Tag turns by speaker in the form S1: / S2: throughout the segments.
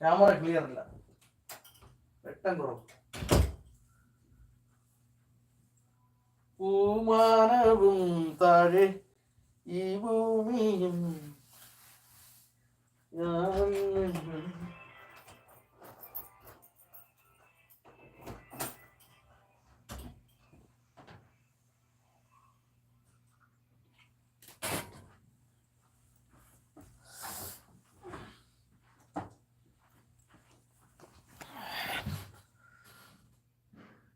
S1: Camera clear അല്ല. വെട്ടം കുറവ്. പൂമാനവും താഴെ ഈ ഭൂമിയും ഞാൻ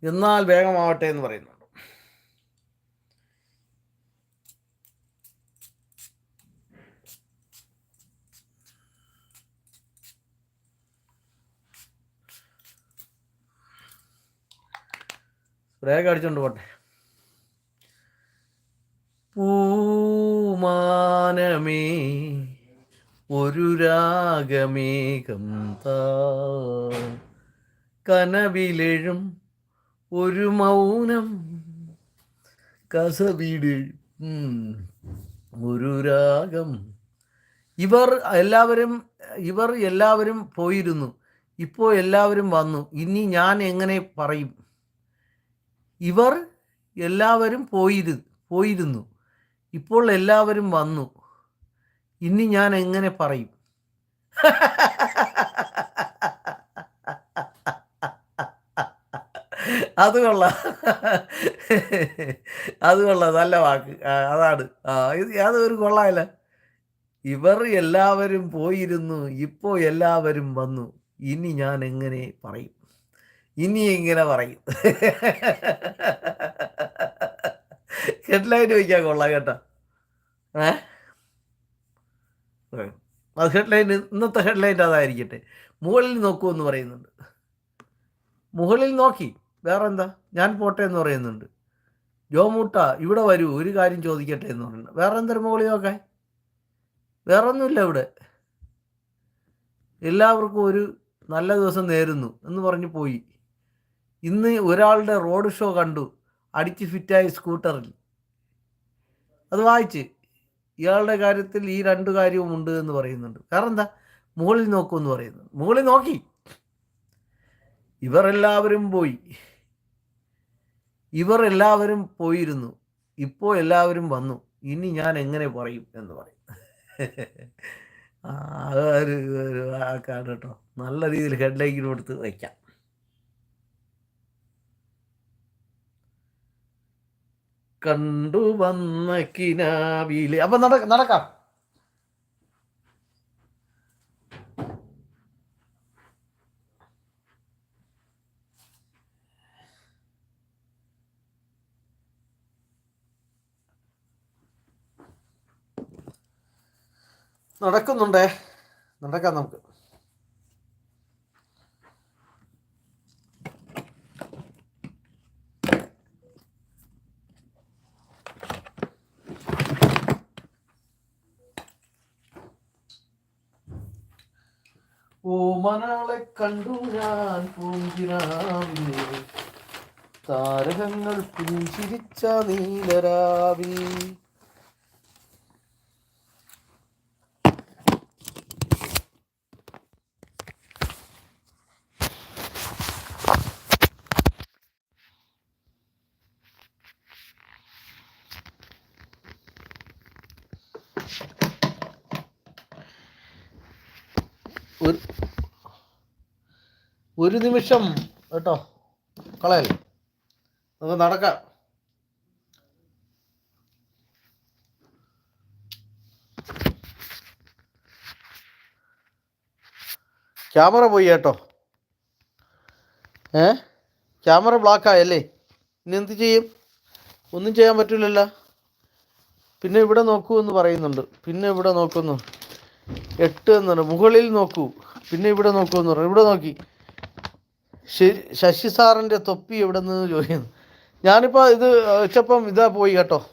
S1: എന്നാൽ വേഗമാവട്ടെ എന്ന് പറയുന്നുണ്ട്. സ്പ്രേക്ക് അടിച്ചോണ്ട് പോട്ടെ. പൂമാനമേ ഒരു രാഗമേകം താ. കനവിലെഴും ഒരു മൗനം. കസവീട്. ഒരു രാഗം. ഇവർ എല്ലാവരും ഇവർ എല്ലാവരും പോയിരുന്നു. ഇപ്പോൾ എല്ലാവരും വന്നു. ഇനി ഞാൻ എങ്ങനെ പറയും? ഇവർ എല്ലാവരും പോയിരു പോയിരുന്നു. ഇപ്പോൾ എല്ലാവരും വന്നു. ഇനി ഞാൻ എങ്ങനെ പറയും? അത് കൊള്ളാം. അത് കൊള്ളാം. നല്ല വാക്ക്. അതാണ്. ആ ഇത് യാതൊരു ഒരു കൊള്ളാമല്ല ഇവർ എല്ലാവരും പോയിരുന്നു. ഇപ്പോൾ എല്ലാവരും വന്നു. ഇനി ഞാൻ എങ്ങനെ പറയും? ഇനി എങ്ങനെ പറയും. ഹെഡ്ലൈൻ വയ്ക്കാൻ കൊള്ളാം കേട്ടോ. ഏ. അത് ഹെഡ്ലൈൻ ഇന്നത്തെ ഹെഡ്ലൈൻ അതായിരിക്കട്ടെ. മുകളിൽ നോക്കൂ എന്ന് പറയുന്നുണ്ട്. മുകളിൽ നോക്കി. വേറെ എന്താ ഞാൻ പോട്ടെ എന്ന് പറയുന്നുണ്ട്. ജോമൂട്ട ഇവിടെ വരൂ ഒരു കാര്യം ചോദിക്കട്ടെ എന്ന് പറയുന്നത് വേറെ എന്തൊരു മോളിയൊക്കെ വേറെ ഒന്നുമില്ല ഇവിടെ. എല്ലാവർക്കും ഒരു നല്ല ദിവസം നേരുന്നു എന്ന് പറഞ്ഞ് പോയി. ഇന്ന് ഒരാളുടെ റോഡ് ഷോ കണ്ടു. അടിച്ച് ഫിറ്റായി സ്കൂട്ടറിൽ. അത് വായിച്ച്. ഇയാളുടെ കാര്യത്തിൽ ഈ രണ്ട് കാര്യവും ഉണ്ട് എന്ന് പറയുന്നുണ്ട്. വേറെ എന്താ മുകളിൽ നോക്കൂ എന്ന് പറയുന്നു. മുകളിൽ നോക്കി. ഇവരെല്ലാവരും പോയി. ഇവർ എല്ലാവരും പോയിരുന്നു. ഇപ്പോൾ എല്ലാവരും വന്നു. ഇനി ഞാൻ എങ്ങനെ പറയും എന്ന് പറയും. ആ, അത് ഒരു വാക്കാണ് കേട്ടോ. നല്ല രീതിയിൽ ഹെഡ്ലൈക്കിന് കൊടുത്ത് വയ്ക്കാം കണ്ടു വന്ന കിനാവിലെ അപ്പം നട നടക്കാം. നടക്കുന്നുണ്ടേ. നടക്കാം നമുക്ക്. ഓമനാളെ കണ്ടു ഞാൻ പൂങ്കിനാവിലെ താരകങ്ങൾ പുഞ്ചിരിച്ച നീലരാവിൽ. ഒരു ഒരു നിമിഷം കേട്ടോ. കളയൽ. നമുക്ക് നടക്കാം. ക്യാമറ പോയി കേട്ടോ. ഏ? ക്യാമറ ബ്ലാക്കായല്ലേ ഇനി എന്ത് ചെയ്യും? ഒന്നും ചെയ്യാൻ പറ്റില്ലല്ലോ. പിന്നെ ഇവിടെ നോക്കൂ എന്ന് പറയുന്നുണ്ട്. പിന്നെ ഇവിടെ നോക്കുന്നു എട്ട് എന്ന് പറഞ്ഞു മുകളിൽ നോക്കൂ. പിന്നെ ഇവിടെ നോക്കൂ എന്ന് പറഞ്ഞു. ഇവിടെ നോക്കി. ശശി സാറിന്റെ തൊപ്പി എവിടെ നിന്ന് ചോദിക്കുന്നു? ഞാനിപ്പോൾ ഇത് വെച്ചപ്പം ഇതാ പോയി കേട്ടോ.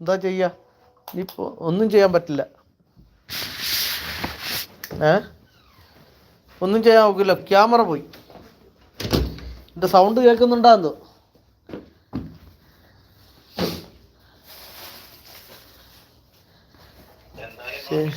S1: എന്താ ചെയ്യുക ഇനിയിപ്പോൾ ഒന്നും ചെയ്യാൻ പറ്റില്ല. ഏ? ഒന്നും ചെയ്യാൻ നോക്കില്ല. ക്യാമറ പോയി. എന്റെ സൗണ്ട് കേൾക്കുന്നുണ്ടാന്ന് Sí.